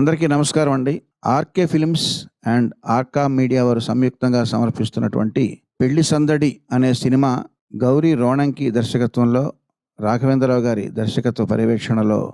అందరికీ నమస్కారం అండి. RK films and Arka media వారు సంయుక్తంగా సమర్పిస్తున్నటువంటి పెళ్ళి సందడి అనే సినిమా గౌరీ రోణంకి దర్శకత్వంలో రాఘవేంద్రరావు గారి దర్శకత్వ పర్యవేక్షణలో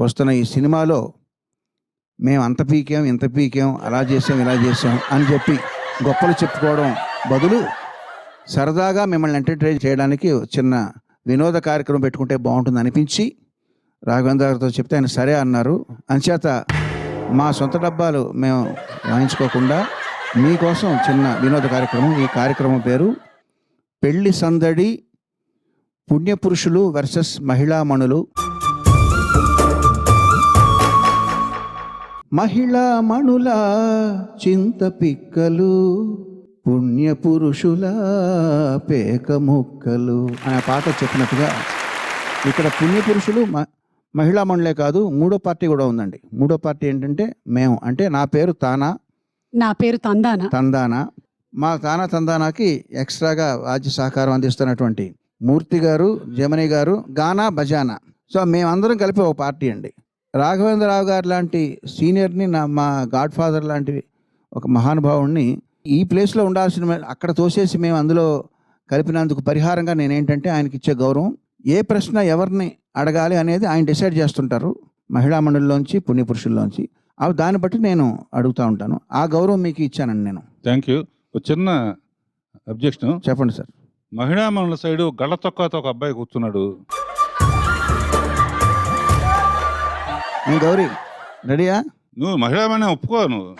వస్తున్న ఈ సినిమాలో మేము అంత పీకాం ఇంత పీకాం అలా చేసాం ఇలా చేసాం అని చెప్పి గొప్పలు చెప్పుకోవడం బదులు సరదాగా మిమ్మల్ని ఎంటర్టైన్ చేయడానికి చిన్న వినోద కార్యక్రమం పెట్టుకుంటే బాగుంటుంది అనిపించి రాఘవేంద్ర గారితో చెప్తే ఆయన సరే అన్నారు. అంచేత మా సొంత డబ్బాలు మేము వాయించుకోకుండా మీకోసం చిన్న వినోద కార్యక్రమం ఈ కార్యక్రమం పేరు పెళ్ళి సందడి పుణ్యపురుషులు వర్సెస్ మహిళామణులు మహిళామణుల చింత పిక్కలు పుణ్యపురుషుల పేక ముక్కలు. అనే పాట చెప్పినట్టుగా ఇక్కడ పుణ్యపురుషులు మ మహిళామణులే కాదు మూడో పార్టీ కూడా ఉందండి. మూడో పార్టీ ఏంటంటే మేము. అంటే నా పేరు తానా? నా పేరు తందాన? తందానా. మా తానా తందానాకి ఎక్స్ట్రాగా వాద్య సహకారం అందిస్తున్నటువంటి మూర్తి గారు జమని గారు గానా బజానా. సో మేమందరం కలిపి ఒక పార్టీ అండి. రాఘవేంద్రరావు గారు లాంటి సీనియర్ని నా మా గాడ్ ఫాదర్ లాంటి ఒక మహానుభావుణ్ణి ఈ ప్లేస్లో ఉండాల్సిన అక్కడ తోసేసి మేము అందులో కలిపినందుకు పరిహారంగా నేనేంటంటే ఆయనకి ఇచ్చే గౌరవం. ఏ ప్రశ్న ఎవరిని అడగాలి అనేది ఆయన డిసైడ్ చేస్తుంటారు మహిళా మండలిలోంచి పుణ్యపురుషుల్లోంచి అవి దాన్ని బట్టి నేను అడుగుతూ ఉంటాను. ఆ గౌరవం మీకు ఇచ్చానండి నేను. థ్యాంక్ యూ ఒక చిన్న అబ్జెక్షన్ చెప్పండి సార్. మహిళా మనుల సైడు గళ్ళ తొక్కతో ఒక అబ్బాయి కూర్చున్నాడు. నేను గౌరీ? రెడీయా? నువ్వు మహిళా మనే ఒప్పుకో నువ్వు.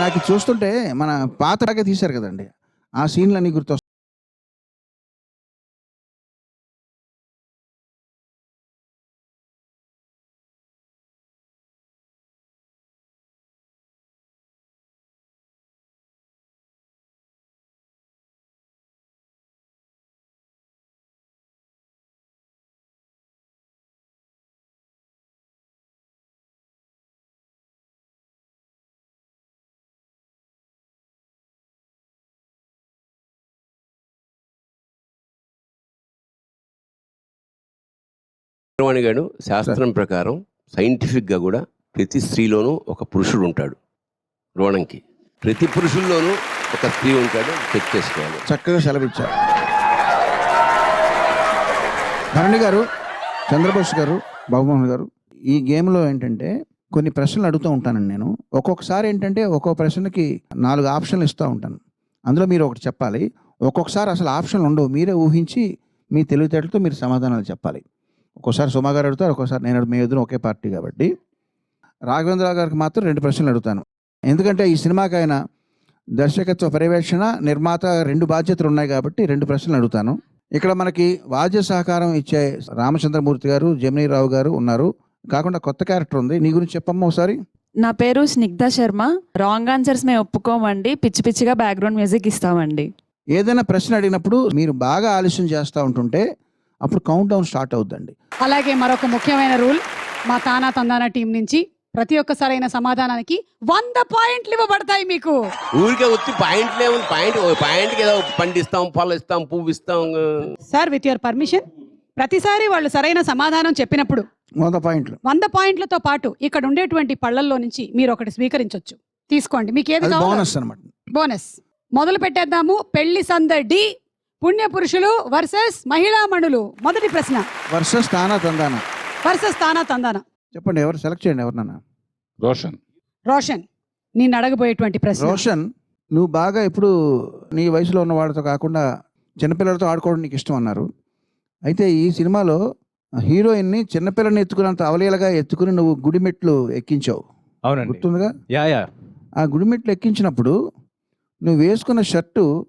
నాకు చూస్తుంటే మన పాతలాగే తీశారు కదండి. ఆ సీన్లన్నీ గుర్తొస్తాయి. చక్రవాణి గారు శాస్త్రం ప్రకారం సైంటిఫిక్గా కూడా ప్రతి స్త్రీలోనూ ఒక పురుషుడు ఉంటాడు రోణంకి ప్రతి పురుషుల్లోనూ ఒక స్త్రీ ఉంటాడు చెక్ చేసుకోవాలి. చక్కగా సెలవిచ్చారు. భరణి గారు చంద్రబోస్ గారు బాబుమోహన్ గారు ఈ గేమ్లో ఏంటంటే కొన్ని ప్రశ్నలు అడుగుతూ ఉంటానండి నేను. ఒక్కొక్కసారి ఏంటంటే ఒక్కొక్క ప్రశ్నకి నాలుగు ఆప్షన్లు ఇస్తూ ఉంటాను. అందులో మీరు ఒకటి చెప్పాలి. ఒక్కొక్కసారి అసలు ఆప్షన్లు ఉండవు. మీరే ఊహించి మీ తెలివితేటలతో మీరు సమాధానాలు చెప్పాలి. ఒక్కోసారి సుమా గారు అడుగుతారు ఒక్కోసారి నేను మీ ఎదురు ఒకే పార్టీ కాబట్టి. రాఘవేంద్రరావు గారికి మాత్రం రెండు ప్రశ్నలు అడుగుతాను. ఎందుకంటే ఈ సినిమాకి ఆయన దర్శకత్వ పర్యవేక్షణ నిర్మాత రెండు బాధ్యతలు ఉన్నాయి కాబట్టి రెండు ప్రశ్నలు అడుగుతాను. ఇక్కడ మనకి వాద్య సహకారం ఇచ్చే రామచంద్రమూర్తి గారు జమినీరావు గారు ఉన్నారు. కాకుండా కొత్త క్యారెక్టర్ ఉంది. నీ గురించి చెప్పమ్మా ఒకసారి. నా పేరు స్నిగ్ధ శర్మ. రాంగ్ ఆన్సర్స్ మేము ఒప్పుకోమండి. పిచ్చి పిచ్చిగా బ్యాక్గ్రౌండ్ మ్యూజిక్ ఇస్తామండి. ఏదైనా ప్రశ్న అడిగినప్పుడు మీరు బాగా ఆలస్యం చేస్తూ ఉంటుంటే అప్పుడు కౌంట్ డౌన్ స్టార్ట్ అవుద్దండి. అలాగే మరొక ముఖ్యమైన రూల్ మా తానా తందాన టీం నుంచి ప్రతి ఒక్క సరైన సమాధానానికి వంద పాయింట్లు ఇవ్వబడతాయి మీకు. ఊరికే వచ్చి పాయింట్లే ఉంది. పాయింట్ పాయింట్కి ఏదో పండిస్తాం పొలం ఇస్తాం పువ్వు ఇస్తాం. సార్ విత్ యువర్ పర్మిషన్ ప్రతిసారి వాళ్ళు సరైన సమాధానం చెప్పినప్పుడు వంద పాయింట్లు. వంద పాయింట్లతో పాటు ఇక్కడ ఉండేటువంటి పళ్ళల్లో నుంచి మీరు ఒకటి స్వీకరించవచ్చు తీసుకోండి. మీకు ఏది కావాలో. బోనస్ అనమాట బోనస్ మొదలు పెట్టేద్దాము. పెళ్ళి సందడి పుణ్య పురుషులు వర్సెస్ మహిళామణులు మొదటి ప్రశ్న. వర్సెస్ తానా తందానా? వర్సెస్ తానా తందాన? చెప్పండి ఎవరు సెలెక్ట్ చేయండి ఎవరినన్నా? రోషన్. రోషన్ నేను అడగబోయేటువంటి ప్రశ్న. రోషన్ నువ్వు బాగా ఇప్పుడు నీ వయసులో ఉన్న వాళ్ళతో కాకుండా చిన్నపిల్లలతో ఆడుకోవడం నీకు ఇష్టం అన్నారు. అయితే ఈ సినిమాలో హీరోయిన్ని చిన్నపిల్లని ఎత్తుకున్నంత అవలీలగా ఎత్తుకుని నువ్వు గుడిమెట్లు ఎక్కించావు. అవునండి. గుర్తుందిగా? Yeah yeah. ఆ గుడిమెట్లు ఎక్కించినప్పుడు నువ్వు వేసుకున్న షర్టు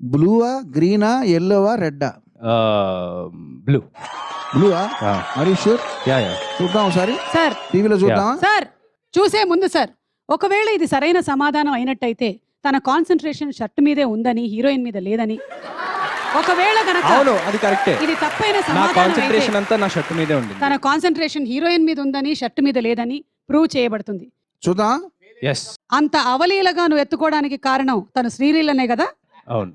బ్లూవా గ్రీనా ఎల్లోవా రెడ్డా బ్లూ. బ్లూవా? మరి షూర్ యా యా చూద్దాం ఒకసారి. సార్. టీవీలో చూద్దామా? సార్ చూసే ముందు సార్ ఒకవేళ ఇది సరైన సమాధానం అయినట్టయితే తన కాన్సన్ట్రేషన్ షర్ట్ మీదే ఉందని హీరోయిన్ మీద లేదని. ఒకవేళ గనక అవును అది కరెక్టే ఇది తప్పైన నా సమాధానం అయితే కాన్సన్ట్రేషన్ అంతా నా షర్ట్ మీదే ఉంది తన కాన్సన్ట్రేషన్ హీరోయిన్ మీద ఉందని షర్ట్ మీద లేదని ప్రూవ్ చేయబడుతుంది. చూద్దాం ఎస్ అంత అవలీలగా నువ్వు ఎత్తుకోవడానికి కారణం తను శ్రీలీలనే కదా? అవును.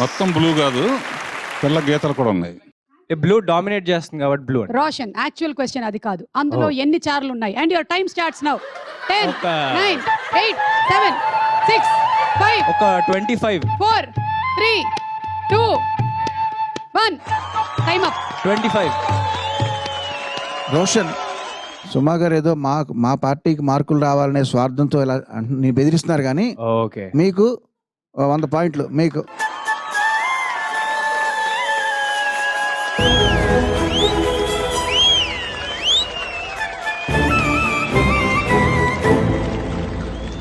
మొత్తం బ్లూ కాదు తెల్ల గీతలు కూడా ఉన్నాయి. బ్లూ డామినేట్ చేస్తుంది కాబట్టి బ్లూ రోషన్ యాక్చువల్ క్వశ్చన్ అది కాదు. అందులో oh. ఎన్ని చార్లు ఉన్నాయి? And your time starts now ten nine eight seven six five ఒక twenty five four three two one. Time up twenty five. Roshan Suma గారు ఏదో మా మా పార్టీకి మార్కులు రావాలనే స్వార్థంతో ఇలా అంటు- నీ బెదిరిస్తున్నారు కానీ ఓకే. మీకు వంద పాయింట్లు మీకు.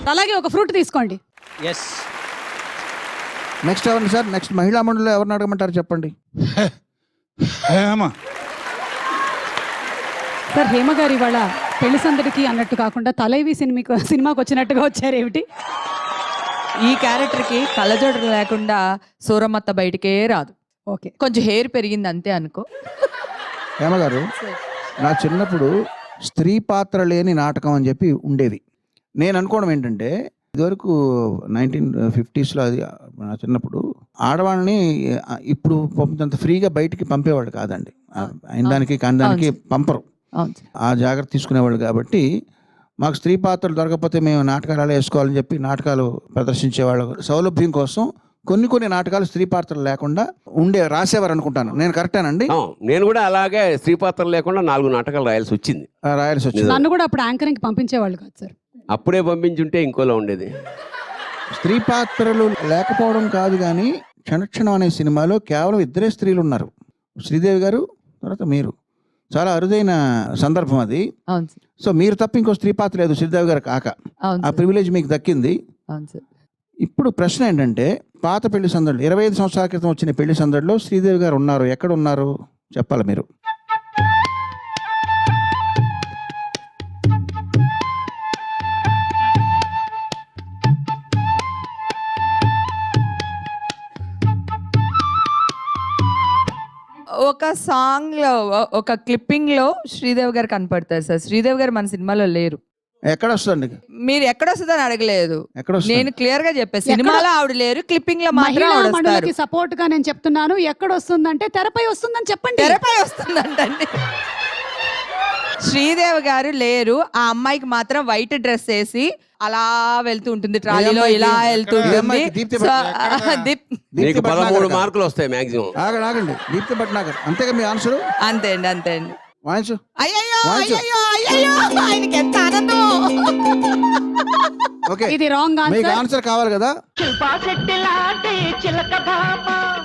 అలాగే ఒక ఫ్రూట్ తీసుకోండి. ఎస్ నెక్స్ట్ ఎవరిని సార్? నెక్స్ట్ మహిళా మండలిలో ఎవరిని అడగమంటారు చెప్పండి? హేమ. సార్ హేమ గారు ఇవాళ పెళ్ళి సందడికి అన్నట్టు కాకుండా తలైవి సినిమాకి సినిమాకి వచ్చినట్టుగా వచ్చారు ఏమిటి? ఈ క్యారెక్టర్కి కళ్ళజోడు లేకుండా సూరమ్మత్త బయటికే రాదు. ఓకే. కొంచెం హెయిర్ పెరిగింది అంతే అనుకో. హేమగారు నా చిన్నప్పుడు స్త్రీ పాత్ర లేని నాటకం అని చెప్పి ఉండేది. నేను అనుకోవడం ఏంటంటే ఇదివరకు నైన్టీన్ ఫిఫ్టీస్లో అది నా చిన్నప్పుడు ఆడవాళ్ళని ఇప్పుడు పంపినంత ఫ్రీగా బయటికి పంపేవాళ్ళు కాదండి. అయిన దానికి కాని దానికి పంపరు. ఆ జాగ్రత్త తీసుకునేవాళ్ళు కాబట్టి మాకు స్త్రీ పాత్రలు దొరకకపోతే మేము నాటకాలు అలా వేసుకోవాలని చెప్పి నాటకాలు ప్రదర్శించేవాళ్ళు సౌలభ్యం కోసం కొన్ని కొన్ని నాటకాలు స్త్రీ పాత్రలు లేకుండా ఉండే రాసేవారు అనుకుంటాను. నేను కరెక్టేనండి? నేను కూడా అలాగే స్త్రీపాత్ర లేకుండా నాలుగు నాటకాలు రాయాల్సి వచ్చింది. ఆ, రాయాల్సి వచ్చింది. నన్ను కూడా అప్పుడు యాంకరింగ్ పంపించేవాళ్ళు కాదు సార్. అప్పుడే పంపించుంటే ఇంకోలా ఉండేది. స్త్రీ పాత్రలు లేకపోవడం కాదు కానీ క్షణక్షణం అనే సినిమాలో కేవలం ఇద్దరే స్త్రీలు ఉన్నారు శ్రీదేవి గారు తర్వాత మీరు. చాలా అరుదైన సందర్భం అది. సో మీరు తప్ప ఇంకో స్త్రీ పాత్ర లేదు శ్రీదేవి గారు కాక. ఆ. ప్రివిలేజ్ మీకు దక్కింది. అవును సార్. ఇప్పుడు ప్రశ్న ఏంటంటే పాత పెళ్ళి సందడి ఇరవై ఐదు సంవత్సరాల క్రితం వచ్చిన పెళ్ళి సందడిలో శ్రీదేవి గారు ఉన్నారు ఎక్కడ ఉన్నారు? చెప్పాలి మీరు? సాంగ్లో ఒక క్లిప్పింగ్లో శ్రీదేవి గారు కనపడతారు సార్. శ్రీదేవి గారు మన సినిమాలో లేరు. ఎక్కడ వస్తుంది మీరు ఎక్కడ వస్తుందని అడగలేదు. ఎక్కడ వస్తుంది నేను క్లియర్గా చెప్పాను సినిమాలో ఆవిడ లేరు క్లిప్పింగ్లో మాత్రం మహిళా ఆవిడ వస్తారు. మండలికి సపోర్ట్గా నేను చెప్తున్నాను ఎక్కడ వస్తుందంటే తెరపై వస్తుందని చెప్పండి. తెరపై వస్తుందంటండి. శ్రీదేవి గారు లేరు. ఆ అమ్మాయికి మాత్రం వైట్ డ్రెస్ వేసి అలా వెళ్తూ ఉంటుంది ట్రాలీలో? ఇలా వెళ్తూ ఉంటుంది? దీప్తి సో, దీప్- నీకు పదమూడు. మార్కులు వస్తాయి మాక్సిమం. ఆగండి ఆగండి. దీప్తి భట్నాగర్. అంతేగా మీ ఆన్సర్? అంతే అండి అంతే అండి. వాయించు. అయ్యయ్యో వాయించు. అయ్యయ్యో అయ్యయ్యో ఆయనకి ఎంత ఆనందం. ఓకే. ఇది రాంగ్ మీకు ఆన్సర్ ఆన్సర్ కావాలి కదా? శిల్పా శెట్టి లాంటి చిలక భామ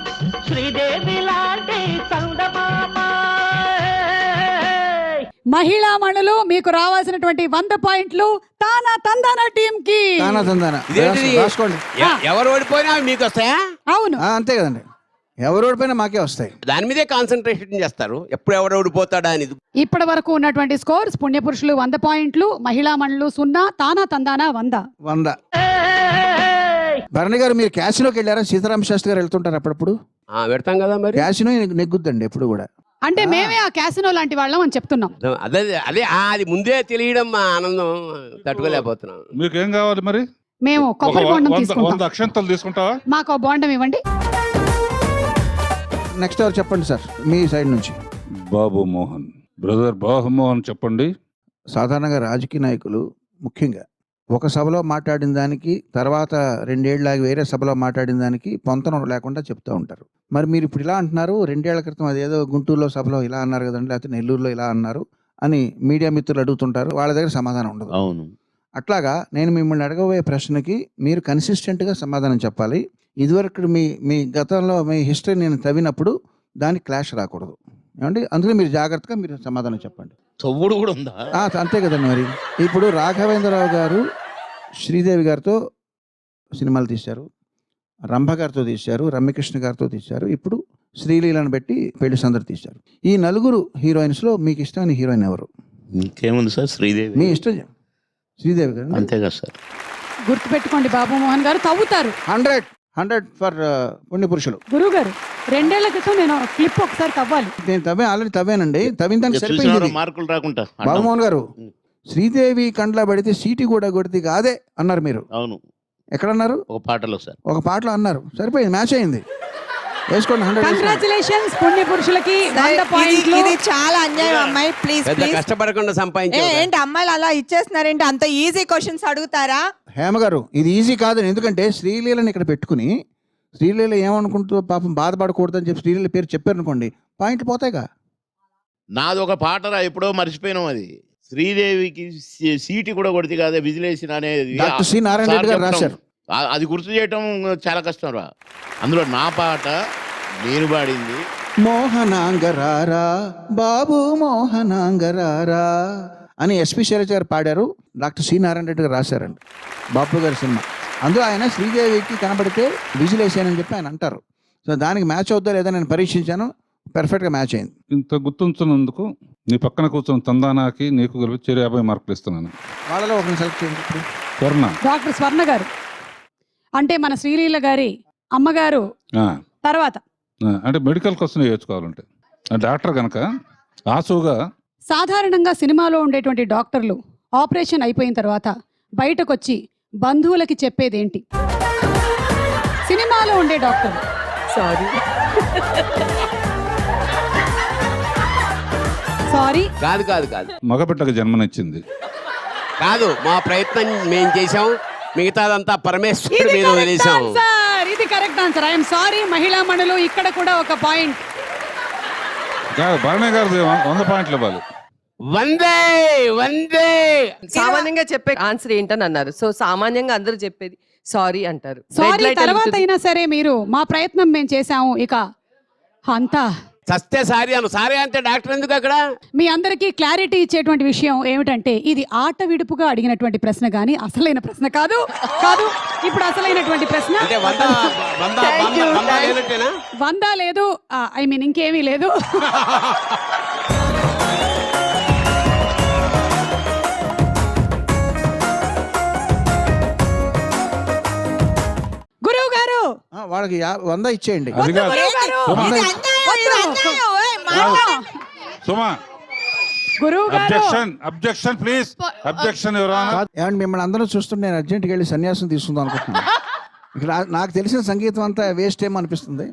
శ్రీదేవి లాంటి చందమామ మహిళా మండలు మీకు రావాల్సినటువంటి వంద పాయింట్లు తానా తందానా టీం కి తానా తందానా? ఇదేంటిది? రాసుకోండి. ఎ- ఎవరు ఓడిపోయినా అవి మీకు వస్తాయా? అవును. ఆ, అంతే కదండి. ఎవరు ఓడిపోయినా మాకే వస్తాయి. దాని మీదే కాన్సన్ట్రేషన్ చేస్తారు. ఎప్పుడు ఎవడు ఓడిపోతాడా అని. ఇప్పటి వరకు ఉన్నటువంటి స్కోర్స్ పుణ్యపురుషులు వంద పాయింట్లు మహిళా మండలు సున్నా తానా తందానా వంద. వంద. భరణి గారు మీరు క్యాసినోకి వెళ్ళారా? సీతారామ శాస్త్రి గారు వెళ్తుంటారు అప్పుడప్పుడు? ఆ, పెడతాం కదా మరి. క్యాసినో నెగ్గుద్దండి ఎప్పుడు కూడా. అంటే మేమే ఆ క్యాసినో లాంటి వాళ్ళం అని చెప్తున్నాం. అదే అదే అది ముందే తెలియడం మా ఆనందం తట్టుకోలేకపోతున్నాం. మీకేం కావాలి మరి? మేము కొబ్బరి బొండం తీసుకుంటాం. అక్షంతలు తీసుకుంటావా? మాకు బోండం ఇవ్వండి. నెక్స్ట్ ఎవరు చెప్పండి సార్? మీ సైడ్ నుంచి. బాబు మోహన్ బ్రదర్ బాబు మోహన్ చెప్పండి. సాధారణంగా రాజకీయ నాయకులు ముఖ్యంగా ఒక సభలో మాట్లాడిన దానికి తర్వాత రెండేళ్ళకి వేరే సభలో మాట్లాడిన దానికి పొంతనం లేకుండా చెప్తూ ఉంటారు. మరి మీరు ఇప్పుడు ఇలా అంటున్నారు రెండేళ్ళ క్రితం అదేదో గుంటూరులో సభలో ఇలా అన్నారు కదండి లేకపోతే నెల్లూరులో ఇలా అన్నారు అని మీడియా మిత్రులు అడుగుతుంటారు వాళ్ళ దగ్గర సమాధానం ఉండదు. అవును. అట్లాగా నేను మిమ్మల్ని అడగబోయే ప్రశ్నకి మీరు కన్సిస్టెంట్గా సమాధానం చెప్పాలి. ఇదివరకు మీ మీ గతంలో మీ హిస్టరీ నేను తవ్వినప్పుడు దానికి క్లాష్ రాకూడదు. ఏమండి? అందుకే మీరు జాగ్రత్తగా మీరు సమాధానం చెప్పండి. చవ్వుడు కూడా ఉందా? అంతే కదండి మరి. ఇప్పుడు రాఘవేంద్రరావు గారు శ్రీదేవి గారితో సినిమాలు తీశారు. రంభ గారితో తీశారు రమ్యకృష్ణ గారితో తీశారు. ఇప్పుడు శ్రీలీలను పెట్టి పెళ్ళి సందడి తీశారు. ఈ నలుగురు హీరోయిన్స్లో మీకు ఇష్టమైన హీరోయిన్ ఎవరు? ఇంకేముంది సార్? మీ శ్రీదేవి ఇష్టం శ్రీదేవి గారు. అంతే కదా సార్. గుర్తుపెట్టుకోండి బాబు మోహన్ గారు తవ్వుతారు. హండ్రెడ్ హండ్రెడ్ ఫర్ పుణ్య పురుషులు గురువు గారు రెండేళ్ళ క్రితం నేను క్లిప్ ఒకసారి తవ్వాలి. నేను తవ్వే ఆల్రెడీ తవ్వానండి. తవ్విన దానికి సరిపోయింది. మార్కులు రాకుండా బాబుమోహన్ గారు ఉం. శ్రీదేవి కండ్ల పడితే సీటి కూడా కొడితే కాదే అన్నారు మీరు. అవును. ఎక్కడన్నారు? ఒక పాటలో సార్. ఒక పాటలో అన్నారు. సరిపోయింది మ్యాచ్ అయింది. వేసుకోండి హండ్రెడ్ కంగ్రాచులేషన్స్ పుణ్య పురుషులకి వంద పాయింట్లు. ఇది చాలా అన్యాయం అమ్మాయి. ప్లీజ్ పెద్ద ప్లీజ్ కష్టపడకుండా సంపాదించే ఏంటి అమ్మాయిలు అలా ఇచ్చేస్తున్నారేంటి? అంత ఈజీ క్వశ్చన్స్ అడుగుతారా? హేమ గారు ఇది ఈజీ కాదని ఎందుకంటే శ్రీలీలని ఇక్కడ పెట్టుకుని శ్రీలీల ఏమనుకుంటూ పాపం బాధపడకూడదని చెప్పి శ్రీలీల పేరు చెప్పారనుకోండి పాయింట్లు పోతాయిగా. నాది ఒక పాటరా ఎప్పుడో మర్చిపోయినాం అది. శ్రీదేవికి సీటు కూడా కొడితే కాదే విజిలేసిన అనేది. డాక్టర్ సి నారాయణ రెడ్డి గారు. రాశారు. ఆ- అది గుర్తు చేయటం చాలా కష్టం రా. అందులో నా పాట నేను పాడింది. మోహనాంగరారా బాబు మోహనాంగరారా అని ఎస్పి శైలజ గారు పాడారు. డాక్టర్ సి నారాయణ రెడ్డి గారు రాశారండి. బాపు గారి సినిమా. అందులో ఆయన శ్రీదేవికి కనబడితే విజిలేసానని చెప్పి ఆయన అంటారు. సో దానికి మ్యాచ్ అవుద్దా లేదా నేను పరీక్షించాను. పర్ఫెక్ట్గా మ్యాచ్ అయింది. ఇంత గుర్తుంచున్నందుకు నీ పక్కన కూర్చున్న తందానాకి నీకు కలిపి చెరు యాభై మార్కులు ఇస్తున్నాను వాళ్ళలో ఒకరిని సెలెక్ట్ చేయండి. ఇప్పుడు. స్వర్ణ. డాక్టర్ స్వర్ణ గారు. అంటే మన శ్రీలీల గారి అమ్మగారు ఆ, తర్వాత. ఆ, అంటే మెడికల్ క్వశ్చన్ నేర్చుకోవాలంటే. ఆ డాక్టర్ కనుక ఆసుగా సాధారణంగా సినిమాలో ఉండేటువంటి డాక్టర్లు ఆపరేషన్ అయిపోయిన తర్వాత బయటకు వచ్చి బంధువులకి చెప్పేదేంటి? సినిమాలో ఉండే డాక్టర్ సారీ సారీ. కాదు కాదు కాదు. మగబిడ్డకు జన్మనిచ్చింది. కాదు మా ప్రయత్నం మేము చేసాం మిగతాదంతా పరమేశ్వరుడు మీద కరెక్ట్ వదిలేసాం ఆన్సర్ ఇది కరెక్ట్ ఆన్సర్ ఐఎమ్ సారీ మహిళా మణులు ఇక్కడ కూడా ఒక పాయింట్ కాదు భరణి గారిది వం- వంద పాయింట్లు ఇవ్వాలి. వందే వందే. సామాన్యంగా చెప్పే ఆన్సర్ ఏంటని అన్నారు. సో సామాన్యంగా అందరూ చెప్పేది సారీ అంటారు. సారీ తర్వాత అయినా సరే మీరు మా ప్రయత్నం మేము చేసాము ఇక అంతా. సస్తే సారీ అను. సారీ అంటే డాక్టర్ ఎందుకు అక్కడ? మీ అందరికీ క్లారిటీ ఇచ్చేటువంటి విషయం ఏమిటంటే ఇది ఆట విడుపుగా అడిగినటువంటి ప్రశ్న కానీ అసలైన ప్రశ్న కాదు. కాదు ఇప్పుడు అసలైనటువంటి ప్రశ్న. అంటే వంద వంద వంద వంద లేనట్టేనా వంద లేదు. ఐ మీన్ ఇంకేమీ లేదు. గురువు గారు! ఆ, వాళ్ళకి యా- వంద ఇచ్చేయండి. గురువు గారు! సుమా. గురువు గారు. అబ్జెక్షన్ అబ్జెక్షన్ ప్లీజ్ అబ్జెక్షన్ ఏమండి మిమ్మల్ని అందరూ చూస్తుంటే నేను అర్జెంట్కి వెళ్ళి సన్యాసం తీసుకుందాం అనుకుంటున్నాను. నాకు తెలిసిన సంగీతం అంతా వేస్ట్ ఏమో అనిపిస్తుంది.